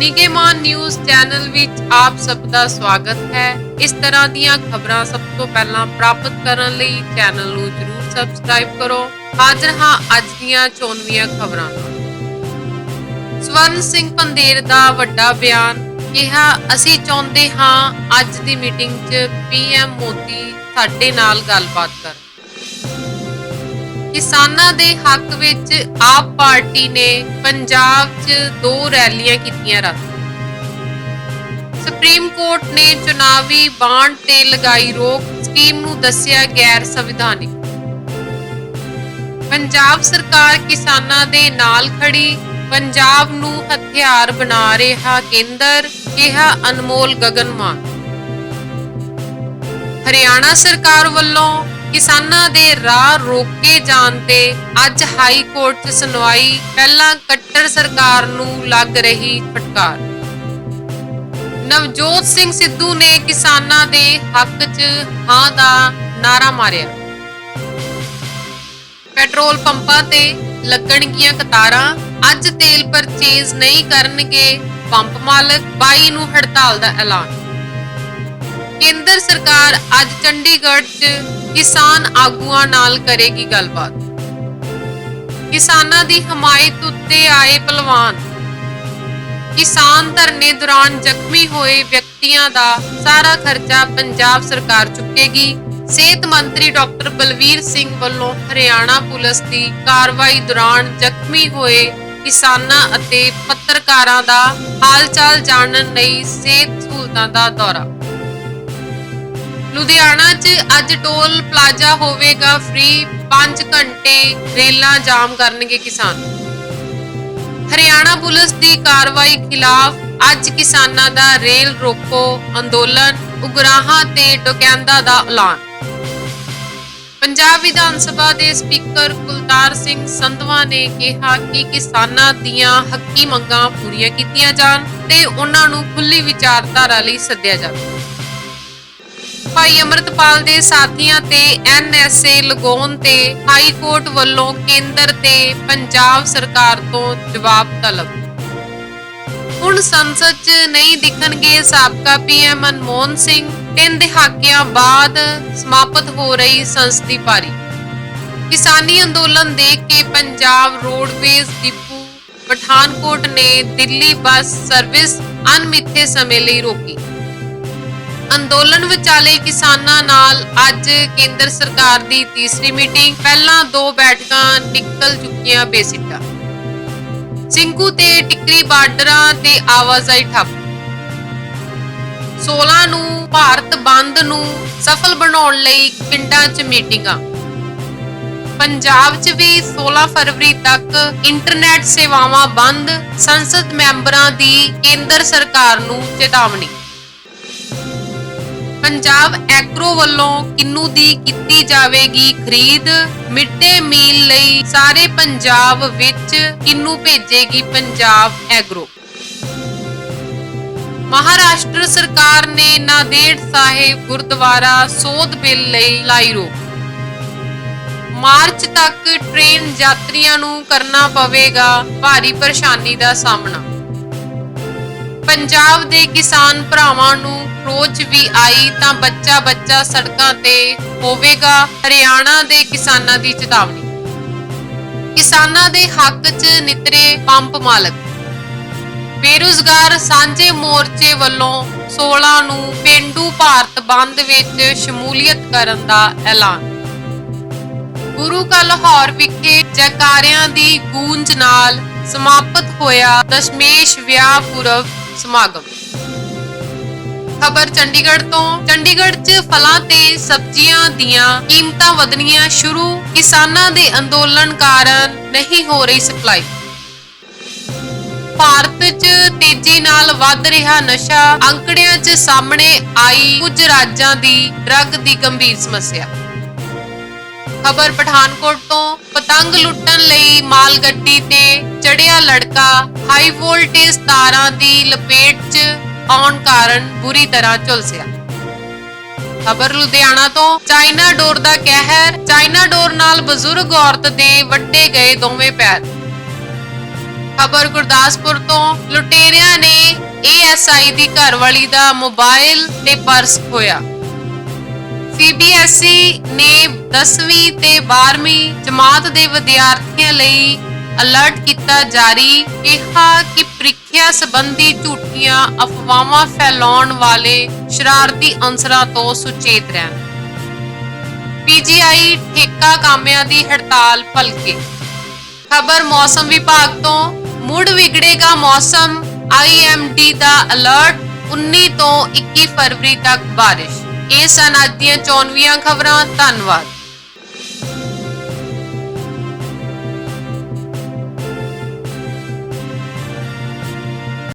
ਨਿਗੇਮਾਨ news channel ਵਿੱਚ ਆਪ ਸਭ ਦਾ ਸਵਾਗਤ ਹੈ। ਇਸ ਤਰ੍ਹਾਂ ਦੀਆਂ ਖਬਰਾਂ ਸਭ ਤੋਂ ਪਹਿਲਾਂ ਪ੍ਰਾਪਤ ਕਰਨ ਲਈ ਚੈਨਲ ਨੂੰ ਜਰੂਰ ਸਬਸਕ੍ਰਾਈਬ ਕਰੋ। ਹਾਜ਼ਰ ਹਾਂ ਅੱਜ ਦੀਆਂ ਚੋਣਵੀਆਂ ਖਬਰਾਂ ਸਵਰਨ ਸਿੰਘ ਪੰਦੇਰ ਦਾ ਵੱਡਾ ਬਿਆਨ ਕਿਹਾ, ਅਸੀਂ ਚਾਹੁੰਦੇ ਹਾਂ ਅੱਜ ਦੀ ਮੀਟਿੰਗ 'ਚ ਪੀਐਮ ਮੋਦੀ ਸਾਡੇ ਨਾਲ ਗੱਲਬਾਤ ਕਰਨ। ਕਿਸਾਨਾਂ ਦੇ ਹੱਕ ਵਿੱਚ ਆਪ ਪਾਰਟੀ ਨੇ ਪੰਜਾਬ 'ਚ ਦੋ ਰੈਲੀਆਂ ਕੀਤੀਆਂ ਰੱਦ। ਸੁਪਰੀਮ ਕੋਰਟ ਨੇ ਚੁਣਾਵੀ ਬਾਂਡ ਤੇ ਲਗਾਈ ਰੋਕ, ਸਕੀਮ ਨੂੰ ਦੱਸਿਆ ਗੈਰ ਸੰਵਿਧਾਨਿਕ। ਪੰਜਾਬ ਸਰਕਾਰ ਕਿਸਾਨਾਂ ਦੇ ਨਾਲ ਖੜੀ, ਪੰਜਾਬ ਨੂੰ ਹਥਿਆਰ ਬਣਾ ਰਿਹਾ ਕੇਂਦਰ, ਕਿਹਾ ਅਨਮੋਲ ਗਗਨ ਮਾਨ ਹਰਿਆਣਾ ਸਰਕਾਰ ਵੱਲੋਂ ਕਿਸਾਨਾਂ ਦੇ ਰਾਹ ਰੋਕੇ ਜਾਣ ਤੇ ਅੱਜ ਹਾਈ ਕੋਰਟ 'ਚ ਸੁਣਵਾਈ, ਪਹਿਲਾਂ ਕੱਟੜ ਸਰਕਾਰ ਨੂੰ ਲੱਗ ਰਹੀ ਫਟਕਾਰ। ਨਵਜੋਤ ਸਿੰਘ ਸਿੱਧੂ ਨੇ ਕਿਸਾਨਾਂ ਦੇ ਹੱਕ 'ਚ ਹਾਂ ਦਾ ਨਾਰਾ ਮਾਰਿਆ। ਪੈਟਰੋਲ ਪੰਪਾਂ ਤੇ ਲੱਗਣਗੀਆਂ ਕਤਾਰਾਂ, ਅੱਜ ਤੇਲ ਪਰਚੇਜ਼ ਨਹੀਂ ਕਰਨਗੇ ਪੰਪ ਮਾਲਕ 22 ਨੂੰ ਹੜਤਾਲ ਦਾ ਐਲਾਨ। ਕੇਂਦਰ ਸਰਕਾਰ ਅੱਜ ਚੰਡੀਗੜ੍ਹ 'ਚ ਕਿਸਾਨ ਆਗੂਆਂ ਨਾਲ ਕਰੇਗੀ ਗੱਲਬਾਤ। ਕਿਸਾਨਾਂ ਦੀ ਹਮਾਇਤ ਉੱਤੇ ਆਏ ਪਹਿਲਵਾਨ। ਕਿਸਾਨ ਧਰਨੇ ਦੌਰਾਨ ਜ਼ਖਮੀ ਹੋਏ ਵਿਅਕਤੀਆਂ ਦਾ ਸਾਰਾ ਖਰਚਾ ਪੰਜਾਬ ਸਰਕਾਰ ਚੁੱਕੇਗੀ। ਸਿਹਤ ਮੰਤਰੀ ਡਾਕਟਰ ਬਲਵੀਰ ਸਿੰਘ ਵੱਲੋਂ ਹਰਿਆਣਾ ਪੁਲਿਸ ਦੀ ਕਾਰਵਾਈ ਦੌਰਾਨ ਜ਼ਖਮੀ ਹੋਏ ਕਿਸਾਨਾਂ ਅਤੇ ਪੱਤਰਕਾਰਾਂ ਦਾ ਹਾਲਚਾਲ ਜਾਣਨ ਲਈ ਸਿਹਤ ਸਹੂਲਤਾਂ ਦਾ ਦੌਰਾ। ਲੁਧਿਆਣਾ 'ਚ ਅੱਜ ਟੋਲ ਪਲਾਜ਼ਾ ਹੋਵੇਗਾ ਫ੍ਰੀ 5 ਘੰਟੇ ਰੇਲਾਂ ਜਾਮ ਕਰਨਗੇ ਕਿਸਾਨ। ਹਰਿਆਣਾ ਪੁਲਿਸ ਦੀ ਕਾਰਵਾਈ ਖਿਲਾਫ ਅੱਜ ਕਿਸਾਨਾਂ ਦਾ ਰੇਲ ਰੋਕੋ ਅੰਦੋਲਨ, ਉਗਰਾਹਾਂ ਤੇ ਡੋਕੈਂਦਾ ਦਾ ਐਲਾਨ। ਪੰਜਾਬ ਵਿਧਾਨ ਸਭਾ ਦੇ ਸਪੀਕਰ ਕੁਲਤਾਰ ਸਿੰਘ ਸੰਧਵਾ ਨੇ ਕਿਹਾ ਕਿ ਕਿਸਾਨਾਂ ਦੀਆਂ ਹੱਕੀ ਮੰਗਾਂ ਪੂਰੀਆਂ ਕੀਤੀਆਂ ਜਾਣ ਤੇ ਉਹਨਾਂ ਨੂੰ ਖੁੱਲੀ ਵਿਚਾਰਧਾਰਾ ਲਈ ਸੱਦਿਆ ਜਾਵੇ। ਭਾਈ ਅਮਰਤਪਾਲ ਦੇ ਸਾਥੀਆਂ ਤੇ ਐਨਐਸਏ ਲਗਾਉਣ ਤੇ ਹਾਈ ਕੋਰਟ ਵੱਲੋਂ ਕੇਂਦਰ ਤੇ ਪੰਜਾਬ ਸਰਕਾਰ ਤੋਂ ਜਵਾਬ ਤਲਬ। ਹੁਣ ਸੰਸਦ 'ਚ ਨਹੀਂ ਦਿਖਣਗੇ ਸਾਬਕਾ ਪੀਐਮ ਮਨਮੋਹਨ ਸਿੰਘ, ਤਿੰਨ ਦਹਾਕਿਆਂ ਬਾਅਦ ਸਮਾਪਤ ਹੋ ਰਹੀ ਸੰਸਦੀ ਪਾਰੀ। ਕਿਸਾਨੀ ਅੰਦੋਲਨ ਦੇਖ ਕੇ ਪੰਜਾਬ ਰੋਡਵੇਜ਼ ਡਿਪੂ ਪਠਾਨਕੋਟ ਨੇ ਦਿੱਲੀ ਬੱਸ ਸਰਵਿਸ ਅਨਮਿੱਥੇ ਸਮੇਂ ਲਈ ਰੋਕੀ। ਅੰਦੋਲਨ ਵਿਚਾਲੇ ਕਿਸਾਨਾਂ ਨਾਲ ਅੱਜ ਕੇਂਦਰ ਸਰਕਾਰ ਦੀ ਤੀਸਰੀ ਮੀਟਿੰਗ। ਪਹਿਲਾਂ ਦੋ ਬੈਠਕਾਂ ਨਿਕਲ ਚੁੱਕੀਆਂ ਬੇਸਿੱਟਾ। ਸਿੰਘੂ ਤੇ ਟਿਕਰੀ ਬਾਰਡਰਾਂ ਤੇ ਆਵਾਜਾਈ ਠੱਪ। 16 ਨੂੰ ਭਾਰਤ ਬੰਦ ਨੂੰ ਸਫਲ ਬਣਾਉਣ ਲਈ ਪਿੰਡਾਂ 'ਚ ਮੀਟਿੰਗਾਂ। ਪੰਜਾਬ 'ਚ ਵੀ 16 ਫਰਵਰੀ ਤੱਕ ਇੰਟਰਨੈਟ ਸੇਵਾਵਾਂ ਬੰਦ। ਸੰਸਦ ਮੈਂਬਰਾਂ ਦੀ ਕੇਂਦਰ ਸਰਕਾਰ ਨੂੰ ਚੇਤਾਵਨੀ। ਪੰਜਾਬ ਐਗਰੋ ਵੱਲੋਂ ਕਿੰਨੂ ਦੀ ਕੀਤੀ ਜਾਵੇਗੀ ਖਰੀਦ? ਮਿੱਡੇ ਮੀਲ ਲਈ ਸਾਰੇ ਪੰਜਾਬ ਵਿੱਚ ਕਿੰਨੂ ਭੇਜੇਗੀ ਪੰਜਾਬ ਐਗਰੋ? ਮਹਾਰਾਸ਼ਟਰ ਸਰਕਾਰ ਨੇ ਨਾਦੇੜ ਸਾਹਿਬ ਗੁਰਦੁਆਰਾ ਸੋਧ ਬਿੱਲ ਲਈ ਲਾਈ ਰੋਕ ਮਾਰਚ ਤੱਕ ਟ੍ਰੇਨ ਯਾਤਰੀਆਂ ਨੂੰ ਕਰਨਾ ਪਵੇਗਾ, ਭਾਰੀ ਪਰੇਸ਼ਾਨੀ ਦਾ ਸਾਹਮਣਾ ਪੰਜਾਬ ਦੇ ਕਿਸਾਨ ਭਰਾਵਾਂ ਨੂੰ ਖਰੋਚ ਵੀ ਆਈ ਤਾਂ ਬੱਚਾ ਬੱਚਾ ਸੜਕਾਂ ਤੇ ਹੋਵੇਗਾ, ਹਰਿਆਣਾ ਦੇ ਕਿਸਾਨਾਂ ਦੀ ਚੇਤਾਵਨੀ। ਕਿਸਾਨਾਂ ਦੇ ਹੱਕ 'ਚ ਨਿਤਰੇ ਪੰਪ ਮਾਲਕ। ਬੇਰੁਜ਼ਗਾਰ ਸਾਂਝੇ ਮੋਰਚੇ ਵੱਲੋਂ 16 ਨੂੰ ਪਿੰਡੂ ਭਾਰਤ ਬੰਦ ਵਿੱਚ ਸ਼ਮੂਲੀਅਤ ਕਰਨ ਦਾ ਐਲਾਨ। ਗੁਰੂ ਕਾ ਲਾਹੌਰ ਵਿਖੇ ਜੈਕਾਰਿਆਂ ਦੀ ਗੂੰਜ ਨਾਲ ਸਮਾਪਤ ਹੋਇਆ ਦਸ਼ਮੇਸ਼ ਵਿਆਹ ਪੁਰਬ ਸਮਾਗਮ। ਖਬਰ ਚੰਡੀਗੜ੍ਹ ਤੋਂ। ਚੰਡੀਗੜ੍ਹ 'ਚ ਫਲਾਂ ਤੇ ਸਬਜ਼ੀਆਂ ਦੀਆਂ ਕੀਮਤਾਂ ਵਧਣੀਆਂ ਸ਼ੁਰੂ। ਕਿਸਾਨਾਂ ਦੇ ਅੰਦੋਲਨ ਕਾਰਨ ਨਹੀਂ ਹੋ ਰਹੀ ਸਪਲਾਈ। ਭਾਰਤ 'ਚ ਤੇਜ਼ੀ ਨਾਲ ਵੱਧ ਰਿਹਾ ਨਸ਼ਾ। ਅੰਕੜਿਆਂ 'ਚ ਸਾਹਮਣੇ ਆਈ ਕੁਝ ਰਾਜਾਂ ਦੀ ਡਰੱਗ ਦੀ ਗੰਭੀਰ ਸਮੱਸਿਆ। ਖਬਰ ਪਠਾਨਕੋਟ ਤੋਂ। ਪਤੰਗ ਲੁੱਟਣ ਲਈ ਮਾਲ ਗੱਡੀ ਤੇ ਚੜਿਆ ਲੜਕਾ ਹਾਈ ਵੋਲਟੇਜ ਤਾਰਾਂ ਦੀ ਲਪੇਟ 'ਚ ਆਉਣ ਕਾਰਨ ਬੁਰੀ ਤਰ੍ਹਾਂ ਝੁਲਸਿਆ। ਖਬਰ ਲੁਧਿਆਣਾ ਤੋਂ, ਚਾਈਨਾ ਡੋਰ ਦਾ ਕਹਿਰ, ਚਾਈਨਾ ਡੋਰ ਨਾਲ ਬਜ਼ੁਰਗ ਔਰਤ ਦੇ ਵੱਡੇ ਗਏ ਦੋਵੇਂ ਪੈਰ। ਖਬਰ ਗੁਰਦਾਸਪੁਰ ਤੋਂ, ਲੁਟੇਰਿਆਂ ਨੇ ਏਐਸਆਈ ਦੀ ਘਰਵਾਲੀ ਦਾ ਮੋਬਾਈਲ ਤੇ ਪਰਸ ਖੋਇਆ ਸੀਬੀਐਸਈ ਨੇ 10ਵੀਂ ਤੇ 12ਵੀਂ ਜਮਾਤ ਦੇ ਵਿਦਿਆਰਥੀਆਂ ਲਈ ਅਲਰਟ ਕੀਤਾ ਜਾਰੀ ਕਿਹਾ ਕਿ ਪ੍ਰੀਖਿਆ ਸੰਬੰਧੀ ਝੂਠੀਆਂ ਅਫਵਾਹਾਂ ਫੈਲਾਉਣ ਵਾਲੇ ਸ਼ਰਾਰਤੀ ਅੰਸਰਾਂ ਤੋਂ ਸੁਚੇਤ ਰਹਿਣ। ਪੀਜੀਆਈ ਠੇਕਾ ਕਾਮਿਆਂ ਦੀ ਹੜਤਾਲ ਭਲਕੇ। ਖਬਰ ਮੌਸਮ ਵਿਭਾਗ ਤੋਂ ਮੁੜ ਵਿਗੜੇਗਾ ਮੌਸਮ। ਆਈਐਮਡੀ ਦਾ ਅਲਰਟ 19 ਤੋਂ 21 ਫਰਵਰੀ ਤੱਕ ਬਾਰਿਸ਼। ਇਹ ਸਨ ਅੱਜ ਦੀਆਂ 94 ਖਬਰਾਂ। ਧੰਨਵਾਦ।